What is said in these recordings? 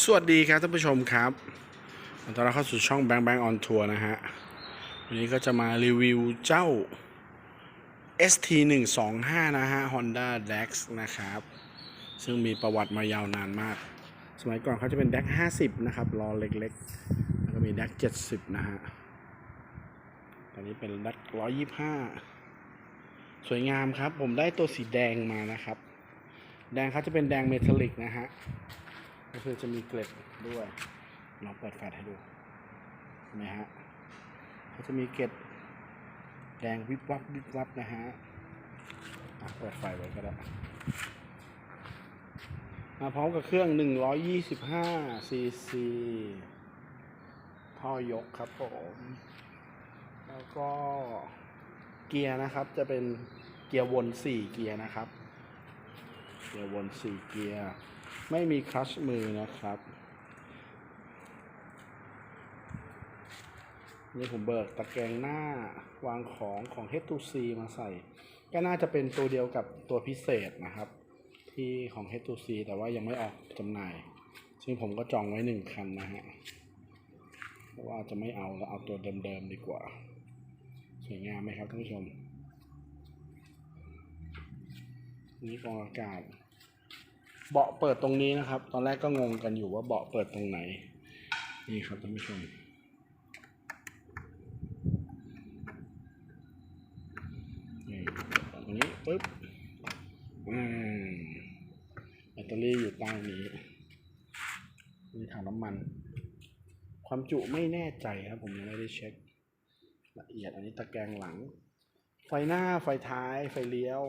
สวัสดีครับท่านผู้ชมครับขอต้อนรับเข้าสู่ช่อง Bang Bang on Tour นะฮะ วันนี้ก็จะมารีวิวเจ้า ST 1 2 5 นะฮะ Honda Dex นะครับ ซึ่งมีประวัติมายาวนานมาก สมัยก่อนเขาจะเป็น Dex 50 นะครับล้อเล็กๆ แล้วก็มี Dex 70 นะฮะ ตอนนี้เป็น Dex 125 สวยงามครับ ผมได้ตัวสีแดงมานะครับ แดงเขาจะเป็นแดงเมทัลลิกนะฮะ ก็คือจะมีเกล็ดด้วยลองเปิดแฟลชให้ดูเห็นไหมฮะเขาจะมีเกล็ดแดงวิบวับวิบวับนะฮะอะเปิดไฟไว้ก็ได้มาพร้อมกับเครื่อง 125 ซีซีท่อยกครับผม แล้วก็เกียร์นะครับจะเป็นเกียร์วน 4 เกียร์นะครับ เกียร์วน 4 เกียร์ ไม่มีคลัชมือนะครับ นี่ผมเบิกตะแกรงหน้าวางของของ H2C มาใส่ ก็น่าจะเป็นตัวเดียวกับตัวพิเศษนะครับ ที่ของ H2C แต่ว่ายังไม่ออกจำหน่าย ซึ่งผมก็จองไว้หนึ่งคันนะฮะเพราะว่าจะไม่เอาแล้วเอาตัวเดิมๆดีกว่า สวยงามไหมครับท่านผู้ชม นี่กองอากาศ เบาะเปิดตรงนี้นะครับ ตอนแรกก็งงกันอยู่ว่าเบาะเปิดตรงไหน นี่ครับท่านผู้ชมนี่ตรงนี้ปึ๊บอืมแบตเตอรี่อยู่ใต้นี้มีถังน้ำมัน ความจุไม่แน่ใจครับ ผมยังไม่ได้เช็ค ละเอียดอันนี้ตะแกรงหลัง ไฟหน้าไฟท้ายไฟเลี้ยว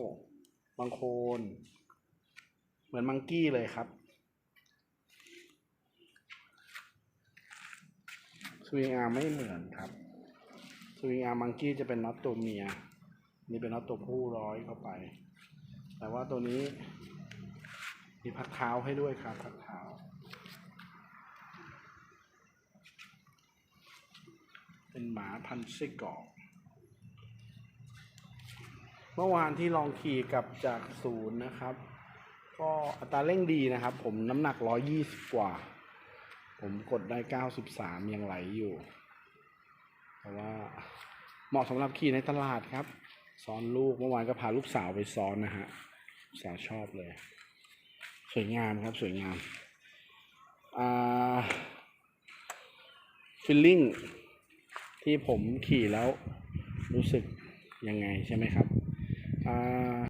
บางโคน เหมือนมังกี้เลยครับสวิงอาร์ไม่เหมือนครับสวิงอาร์มมังกี้จะเป็นน็อตตัวเมียนี่เป็นน็อตตัวผู้ร้อยเข้าไป แต่ว่าตัวนี้มีพักเท้าให้ด้วยครับพักเท้าเป็นหมาพันธุ์ไส้กรอกเมื่อวานที่ลองขี่กลับจากศูนย์นะครับ ก็อัตราเร่งดีนะครับ ผมน้ำหนัก120กว่า ผมกดได้93ยังไหลอยู่เพราะว่าเหมาะสำหรับขี่ในตลาดครับซ้อนลูกเมื่อวานก็พาลูกสาวไปซ้อนนะฮะสาวชอบเลย สวยงามครับสวยงามอ่าฟิลลิ่งที่ผมขี่แล้วรู้สึกยังไงใช่ไหมครับอ่า